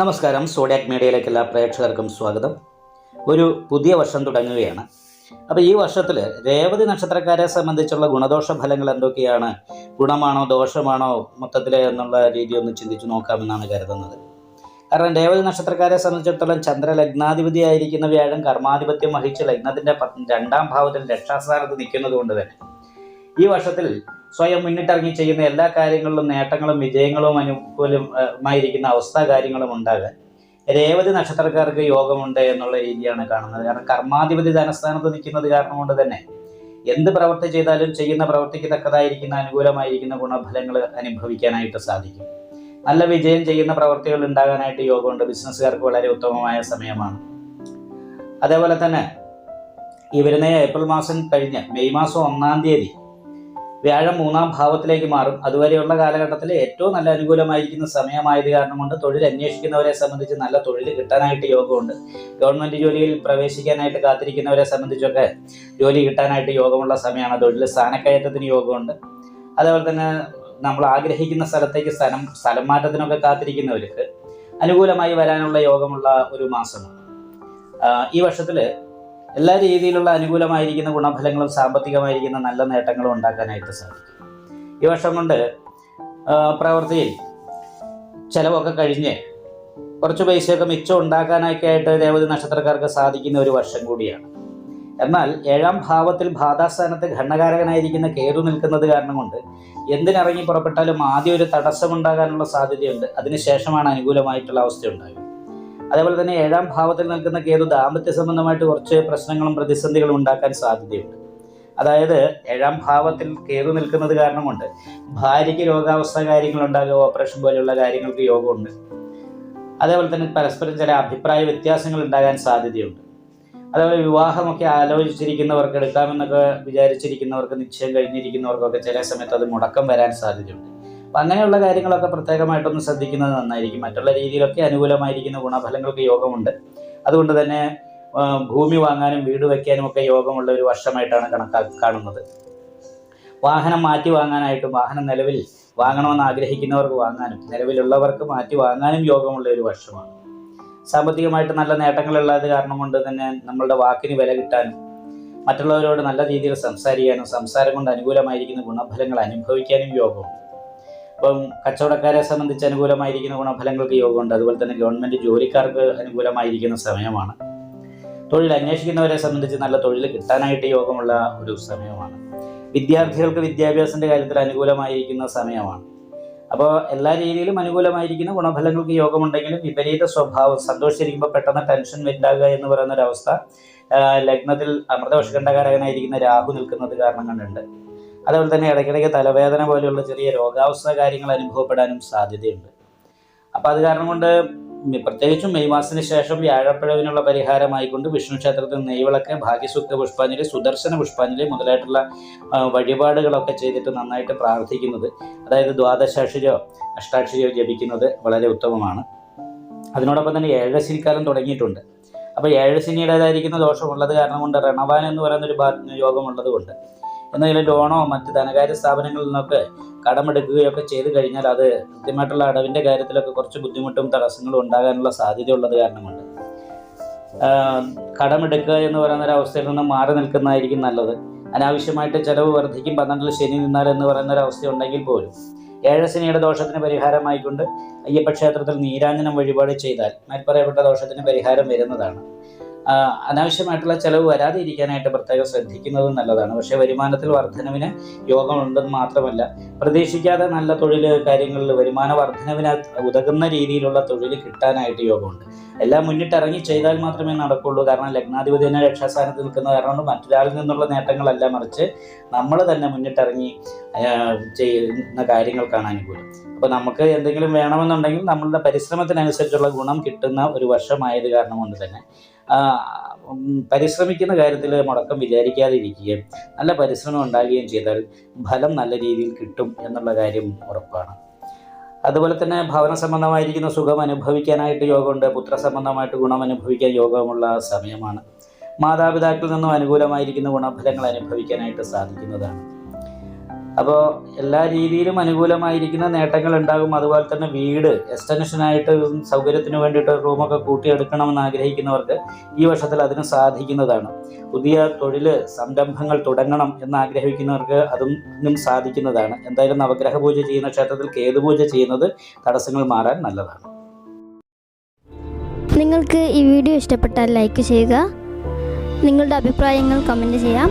നമസ്കാരം. സോഡിയാക് മീഡിയയിലേക്ക് എല്ലാ പ്രേക്ഷകർക്കും സ്വാഗതം. ഒരു പുതിയ വർഷം തുടങ്ങുകയാണ്. അപ്പോൾ ഈ വർഷത്തിൽ രേവതി നക്ഷത്രക്കാരെ സംബന്ധിച്ചുള്ള ഗുണദോഷ ഫലങ്ങൾ എന്തൊക്കെയാണ്? ഗുണമാണോ ദോഷമാണോ മൊത്തത്തിൽ എന്നുള്ള രീതി ഒന്ന് ചിന്തിച്ചു നോക്കാമെന്നാണ് കരുതുന്നത്. കാരണം രേവതി നക്ഷത്രക്കാരെ സംബന്ധിച്ചിടത്തോളം ചന്ദ്ര ലഗ്നാധിപതി ആയിരിക്കുന്ന വ്യാഴം കർമാധിപത്യം വഹിച്ച് ലഗ്നത്തിന്റെ രണ്ടാം ഭാവത്തിൽ രക്ഷാസ്ഥാനത്ത് നിൽക്കുന്നത് കൊണ്ട് തന്നെ ഈ വർഷത്തിൽ സ്വയം മുന്നിട്ടിറങ്ങി ചെയ്യുന്ന എല്ലാ കാര്യങ്ങളിലും നേട്ടങ്ങളും വിജയങ്ങളും അനുകൂലമായിരിക്കുന്ന അവസ്ഥ കാര്യങ്ങളും ഉണ്ടാകാൻ രേവതി നക്ഷത്രക്കാർക്ക് യോഗമുണ്ട് എന്നുള്ള രീതിയാണ് കാണുന്നത്. കാരണം കർമാധിപതി ധനസ്ഥാനത്ത് നിൽക്കുന്നത് കാരണം കൊണ്ട് തന്നെ എന്ത് പ്രവൃത്തി ചെയ്താലും ചെയ്യുന്ന പ്രവൃത്തിക്ക് തക്കതായിരിക്കുന്ന അനുകൂലമായിരിക്കുന്ന ഗുണഫലങ്ങൾ അനുഭവിക്കാനായിട്ട് സാധിക്കും. നല്ല വിജയം ചെയ്യുന്ന പ്രവൃത്തികൾ ഉണ്ടാകാനായിട്ട് യോഗമുണ്ട്. ബിസിനസ്സുകാർക്ക് വളരെ ഉത്തമമായ സമയമാണ്. അതേപോലെ തന്നെ ഈ വരുന്ന ഏപ്രിൽ മാസം കഴിഞ്ഞ് മെയ് മാസം ഒന്നാം തീയതി വ്യാഴം മൂന്നാം ഭാവത്തിലേക്ക് മാറും. അതുവരെയുള്ള കാലഘട്ടത്തിൽ ഏറ്റവും നല്ല അനുകൂലമായിരിക്കുന്ന സമയമായത് കാരണം കൊണ്ട് തൊഴിൽ അന്വേഷിക്കുന്നവരെ സംബന്ധിച്ച് നല്ല തൊഴിൽ കിട്ടാനായിട്ട് യോഗമുണ്ട്. ഗവൺമെന്റ് ജോലിയിൽ പ്രവേശിക്കാനായിട്ട് കാത്തിരിക്കുന്നവരെ സംബന്ധിച്ചൊക്കെ ജോലി കിട്ടാനായിട്ട് യോഗമുള്ള സമയമാണ്. തൊഴിൽ സ്ഥാനക്കയറ്റത്തിന് യോഗമുണ്ട്. അതേപോലെ തന്നെ നമ്മൾ ആഗ്രഹിക്കുന്ന സ്ഥലത്തേക്ക് സ്ഥലം സ്ഥലം മാറ്റത്തിനൊക്കെ കാത്തിരിക്കുന്നവർക്ക് അനുകൂലമായി വരാനുള്ള യോഗമുള്ള ഒരു മാസമാണ്. ഈ വർഷത്തിൽ എല്ലാ രീതിയിലുള്ള അനുകൂലമായിരിക്കുന്ന ഗുണഫലങ്ങളും സാമ്പത്തികമായിരിക്കുന്ന നല്ല നേട്ടങ്ങളും ഉണ്ടാക്കാനായിട്ട് സാധിക്കും. ഈ വർഷം കൊണ്ട് പ്രവൃത്തിയിൽ ചിലവൊക്കെ കഴിഞ്ഞ് കുറച്ച് പൈസയൊക്കെ മിച്ചം ഉണ്ടാക്കാനൊക്കെ ആയിട്ട് രേവതി നക്ഷത്രക്കാർക്ക് സാധിക്കുന്ന ഒരു വർഷം കൂടിയാണ്. എന്നാൽ ഏഴാം ഭാവത്തിൽ ഭാതാസ്ഥാനത്ത് ഘണ്ണകാരകനായിരിക്കുന്ന കേതു നിൽക്കുന്നത് കാരണം കൊണ്ട് എന്തിനിറങ്ങി പുറപ്പെട്ടാലും ആദ്യം ഒരു തടസ്സമുണ്ടാകാനുള്ള സാധ്യതയുണ്ട്. അതിനുശേഷമാണ് അനുകൂലമായിട്ടുള്ള അവസ്ഥ ഉണ്ടാകുക അതേപോലെ തന്നെ ഏഴാം ഭാവത്തിൽ നിൽക്കുന്ന കേതു ദാമ്പത്യ സംബന്ധമായിട്ട് കുറച്ച് പ്രശ്നങ്ങളും പ്രതിസന്ധികളും ഉണ്ടാക്കാൻ സാധ്യതയുണ്ട്. അതായത് ഏഴാം ഭാവത്തിൽ കേതു നിൽക്കുന്നത് കാരണം കൊണ്ട് ഭാര്യയ്ക്ക് രോഗാവസ്ഥ കാര്യങ്ങളുണ്ടാകുക ഓപ്പറേഷൻ പോലെയുള്ള കാര്യങ്ങൾക്ക് യോഗമുണ്ട്. അതേപോലെ തന്നെ പരസ്പരം ചില അഭിപ്രായ വ്യത്യാസങ്ങൾ ഉണ്ടാകാൻ സാധ്യതയുണ്ട്. അതേപോലെ വിവാഹമൊക്കെ ആലോചിച്ചിരിക്കുന്നവർക്ക് എടുക്കാമെന്നൊക്കെ വിചാരിച്ചിരിക്കുന്നവർക്ക് നിശ്ചയം കഴിഞ്ഞിരിക്കുന്നവർക്കൊക്കെ ചില സമയത്ത് അത് മുടക്കം വരാൻ സാധ്യതയുണ്ട്. അപ്പം അങ്ങനെയുള്ള കാര്യങ്ങളൊക്കെ പ്രത്യേകമായിട്ടൊന്ന് ശ്രദ്ധിക്കുന്നത് നന്നായിരിക്കും. മറ്റുള്ള രീതിയിലൊക്കെ അനുകൂലമായിരിക്കുന്ന ഗുണഫലങ്ങൾക്ക് യോഗമുണ്ട്. അതുകൊണ്ട് തന്നെ ഭൂമി വാങ്ങാനും വീട് വയ്ക്കാനും ഒക്കെ യോഗമുള്ള ഒരു വർഷമായിട്ടാണ് കണക്കാ കാണുന്നത്. വാഹനം മാറ്റി വാങ്ങാനായിട്ടും വാഹനം നിലവിൽ വാങ്ങണമെന്ന് ആഗ്രഹിക്കുന്നവർക്ക് വാങ്ങാനും നിലവിലുള്ളവർക്ക് മാറ്റി വാങ്ങാനും യോഗമുള്ള ഒരു വർഷമാണ്. സാമ്പത്തികമായിട്ട് നല്ല നേട്ടങ്ങളുള്ളത് കാരണം കൊണ്ട് തന്നെ നമ്മളുടെ വാക്കിന് വില കിട്ടാനും മറ്റുള്ളവരോട് നല്ല രീതിയിൽ സംസാരിക്കാനും സംസാരം കൊണ്ട് അനുകൂലമായിരിക്കുന്ന ഗുണഫലങ്ങൾ അനുഭവിക്കാനും യോഗമുണ്ട്. അപ്പം കച്ചവടക്കാരെ സംബന്ധിച്ച് അനുകൂലമായിരിക്കുന്ന ഗുണഫലങ്ങൾക്ക് യോഗമുണ്ട്. അതുപോലെ തന്നെ ഗവൺമെന്റ് ജോലിക്കാർക്ക് അനുകൂലമായിരിക്കുന്ന സമയമാണ്. തൊഴിൽ അന്വേഷിക്കുന്നവരെ സംബന്ധിച്ച് നല്ല തൊഴിൽ കിട്ടാനായിട്ട് യോഗമുള്ള ഒരു സമയമാണ്. വിദ്യാർത്ഥികൾക്ക് വിദ്യാഭ്യാസത്തിന്റെ കാര്യത്തിൽ അനുകൂലമായിരിക്കുന്ന സമയമാണ്. അപ്പോൾ എല്ലാ രീതിയിലും അനുകൂലമായിരിക്കുന്ന ഗുണഫലങ്ങൾക്ക് യോഗമുണ്ടെങ്കിലും വിപരീത സ്വഭാവം സന്തോഷിച്ചിരിക്കുമ്പോൾ പെട്ടെന്ന് ടെൻഷൻ ഉണ്ടാകുക എന്ന് പറയുന്ന ഒരു അവസ്ഥ ആ, ലഗ്നത്തിൽ അമൃതവശകണ്ഠകാരകനായിരിക്കുന്ന രാഹു നിൽക്കുന്നത് കാരണം കണ്ടുണ്ട് അതുപോലെ തന്നെ ഇടയ്ക്കിടയ്ക്ക് തലവേദന പോലെയുള്ള ചെറിയ രോഗാവസ്ഥ കാര്യങ്ങൾ അനുഭവപ്പെടാനും സാധ്യതയുണ്ട്. അപ്പോൾ അത് കാരണം കൊണ്ട് പ്രത്യേകിച്ചും മെയ് മാസത്തിന് ശേഷം വ്യാഴപ്പിഴവിനുള്ള പരിഹാരമായിക്കൊണ്ട് വിഷ്ണു ക്ഷേത്രത്തിൽ നെയ്വിളക്ക് ഭാഗ്യസൂക്ത പുഷ്പാഞ്ജലി സുദർശന പുഷ്പാഞ്ജലി മുതലായിട്ടുള്ള വഴിപാടുകളൊക്കെ ചെയ്തിട്ട് നന്നായിട്ട് പ്രാർത്ഥിക്കുന്നത് അതായത് ദ്വാദശാക്ഷിരോ അഷ്ടാക്ഷിരോ ജപിക്കുന്നത് വളരെ ഉത്തമമാണ്. അതിനോടൊപ്പം തന്നെ ഏഴശനിക്കാലം തുടങ്ങിയിട്ടുണ്ട്. അപ്പോൾ ഏഴശനിയുടേതായിരിക്കുന്ന ദോഷമുള്ളത് കാരണം കൊണ്ട് റണവാൻ എന്ന് പറയുന്ന ഒരു യോഗമുള്ളത് കൊണ്ട് എന്തെങ്കിലും ലോണോ മറ്റ് ധനകാര്യ സ്ഥാപനങ്ങളിൽ നിന്നൊക്കെ കടമെടുക്കുകയൊക്കെ ചെയ്ത് കഴിഞ്ഞാൽ അത് കൃത്യമായിട്ടുള്ള അടവിന്റെ കാര്യത്തിലൊക്കെ കുറച്ച് ബുദ്ധിമുട്ടും തടസ്സങ്ങളും ഉണ്ടാകാനുള്ള സാധ്യതയുള്ളത് കാരണമുണ്ട്. കടമെടുക്കുക എന്ന് പറയുന്ന ഒരു അവസ്ഥയിൽ നിന്ന് മാറി നിൽക്കുന്നതായിരിക്കും നല്ലത്. അനാവശ്യമായിട്ട് ചിലവ് വർദ്ധിക്കും പന്ത്രണ്ടിൽ ശനി നിന്നാൽ എന്ന് പറയുന്ന ഒരു അവസ്ഥ ഉണ്ടെങ്കിൽ പോലും. ഏഴശനിയുടെ ദോഷത്തിന് പരിഹാരമായിക്കൊണ്ട് അയ്യപ്പ ക്ഷേത്രത്തിൽ നീരാഞ്ജനം വഴിപാട് ചെയ്താൽ മേൽപ്പറയപ്പെട്ട ദോഷത്തിന് പരിഹാരം വരുന്നതാണ്. അനാവശ്യമായിട്ടുള്ള ചെലവ് വരാതെ ഇരിക്കാനായിട്ട് പ്രത്യേകം ശ്രദ്ധിക്കുന്നതും നല്ലതാണ്. പക്ഷേ വരുമാനത്തിൽ വർധനവിന് യോഗമുണ്ടെന്ന് മാത്രമല്ല പ്രതീക്ഷിക്കാതെ നല്ല തൊഴിൽ കാര്യങ്ങളിൽ വരുമാന വർധനവിന് ഉതകുന്ന രീതിയിലുള്ള തൊഴിൽ കിട്ടാനായിട്ട് യോഗമുണ്ട്. എല്ലാം മുന്നിട്ടിറങ്ങി ചെയ്താൽ മാത്രമേ നടക്കുള്ളൂ. കാരണം ലഗ്നാധിപതി തന്നെ രക്ഷാസ്ഥാനത്ത് നിൽക്കുന്ന കാരണം മറ്റൊരാളിൽ നിന്നുള്ള നേട്ടങ്ങളല്ല മറിച്ച് നമ്മൾ തന്നെ മുന്നിട്ടിറങ്ങി ചെയ്യുന്ന കാര്യങ്ങൾക്കാണ് അനുകൂലം. അപ്പോൾ നമുക്ക് എന്തെങ്കിലും വേണമെന്നുണ്ടെങ്കിൽ നമ്മളുടെ പരിശ്രമത്തിനനുസരിച്ചുള്ള ഗുണം കിട്ടുന്ന ഒരു വർഷമായത് കാരണം കൊണ്ട് തന്നെ. പരിശ്രമിക്കുന്ന കാര്യത്തിൽ മുടക്കം വിചാരിക്കാതെ ഇരിക്കുകയും നല്ല പരിശ്രമം ഉണ്ടാകുകയും ചെയ്താൽ ഫലം നല്ല രീതിയിൽ കിട്ടും എന്നുള്ള കാര്യം ഉറപ്പാണ്. അതുപോലെ തന്നെ ഭവന സംബന്ധമായിരിക്കുന്ന സുഖം അനുഭവിക്കാനായിട്ട് യോഗമുണ്ട്. പുത്ര സംബന്ധമായിട്ട് ഗുണം അനുഭവിക്കാൻ യോഗമുള്ള സമയമാണ്. മാതാപിതാക്കളിൽ നിന്നും അനുകൂലമായിരിക്കുന്ന ഗുണഫലങ്ങൾ അനുഭവിക്കാനായിട്ട് സാധിക്കുന്നതാണ്. അപ്പോൾ എല്ലാ രീതിയിലും അനുകൂലമായിരിക്കുന്ന നേട്ടങ്ങൾ ഉണ്ടാകും അതുപോലെ തന്നെ വീട് എക്സ്റ്റൻഷനായിട്ട് സൗകര്യത്തിന് വേണ്ടിയിട്ട് റൂമൊക്കെ കൂട്ടിയെടുക്കണമെന്ന് ആഗ്രഹിക്കുന്നവർക്ക് ഈ വർഷത്തിൽ അതിന് സാധിക്കുന്നതാണ്. പുതിയ തൊഴിൽ സംരംഭങ്ങൾ തുടങ്ങണം എന്ന് ആഗ്രഹിക്കുന്നവർക്ക് അതും സാധിക്കുന്നതാണ്. എന്തായാലും നവഗ്രഹ പൂജ ചെയ്യുന്ന ക്ഷേത്രത്തിൽ കേതുപൂജ ചെയ്യുന്നത് തടസ്സങ്ങൾ മാറാൻ നല്ലതാണ്. നിങ്ങൾക്ക് ഈ വീഡിയോ ഇഷ്ടപ്പെട്ടാൽ ലൈക്ക് ചെയ്യുക. നിങ്ങളുടെ അഭിപ്രായങ്ങൾ കമന്റ് ചെയ്യാം.